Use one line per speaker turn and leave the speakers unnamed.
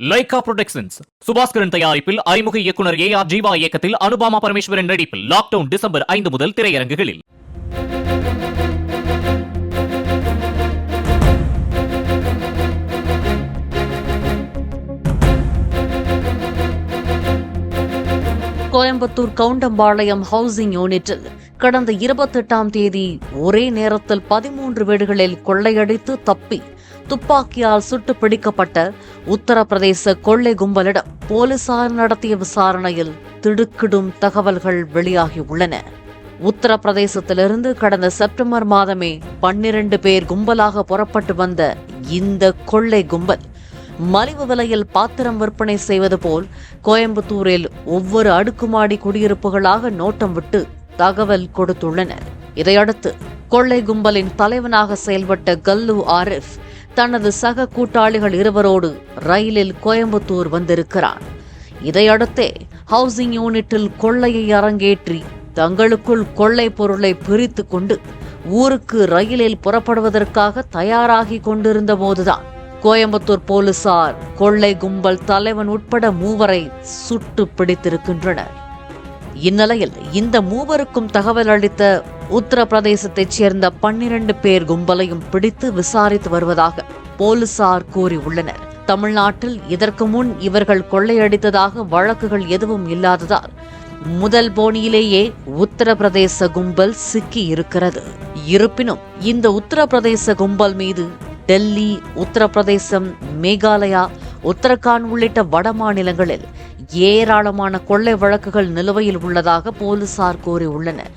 Lyca productions Subaskaran தயாரிப்பில் அறிமுக இயக்குனர் ஏ ஆர் ஜீவா இயக்கத்தில் அனுபாமா பரமேஸ்வரன் நடிப்பில் லாக்டவுன் டிசம்பர் ஐந்து முதல் திரையரங்குகளில்.
கோயம்புத்தூர் கவுண்டம்பாளையம் ஹவுசிங் யூனிட்டில் கடந்த இருபத்தெட்டாம் தேதி ஒரே நேரத்தில் பதிமூன்று வீடுகளில் கொள்ளையடித்து தப்பி துப்பாக்கியால் சுட்டு பிடிக்கப்பட்ட உத்தரப்பிரதேச கொள்ளை கும்பலிடம் போலீசார் நடத்திய விசாரணையில் திடுக்கிடும் தகவல்கள் வெளியாகியுள்ளன. உத்தரப்பிரதேசத்திலிருந்து கடந்த செப்டம்பர் மாதமே பன்னிரண்டு பேர் கும்பலாக புறப்பட்டு வந்த இந்த கொள்ளை கும்பல் மலிவு விலையில் பாத்திரம் விற்பனை செய்வது போல் கோயம்புத்தூரில் ஒவ்வொரு அடுக்குமாடி குடியிருப்புகளாக நோட்டம் விட்டு தகவல் கொடுத்துள்ளனர். இதையடுத்து கொள்ளை கும்பலின் தலைவனாக செயல்பட்ட கல்லு ஆரிஃப் தனது சக கூட்டாளிகள் இருவரோடு ரயிலில் கோயம்புத்தூர் வந்திருக்கிறான் இதையடுத்தே ஹவுசிங் யூனிட்டில் கொள்ளையை அரங்கேற்றி தங்களுக்குள் கொள்ளை பொருளை பிரித்து கொண்டு ஊருக்கு ரயிலில் புறப்படுவதற்காக தயாராகி கொண்டிருந்த போதுதான் கோயம்புத்தூர் போலீசார் கொள்ளை கும்பல் தலைவன் உட்பட மூவரை சுட்டு பிடித்திருக்கின்றனர். இந்நிலையில் இந்த மூவருக்கும் தகவல் அளித்த உத்தரப்பிரதேசத்தைச் சேர்ந்த பன்னிரண்டு பேர் கும்பலையும் பிடித்து விசாரித்து வருவதாக போலீசார் கூறியுள்ளனர். தமிழ்நாட்டில் இதற்கு முன் இவர்கள் கொள்ளையடித்ததாக வழக்குகள் எதுவும் இல்லாததால் முதல் போனியிலேயே உத்தரப்பிரதேச கும்பல் சிக்கி இருக்கிறது. இருப்பினும் இந்த உத்தரப்பிரதேச கும்பல் மீது டெல்லி உத்தரப்பிரதேசம் மேகாலயா உத்தரகாண்ட் உள்ளிட்ட வட மாநிலங்களில் ஏராளமான கொள்ளை வழக்குகள் நிலுவையில் உள்ளதாக போலீசார் கூறியுள்ளனர்.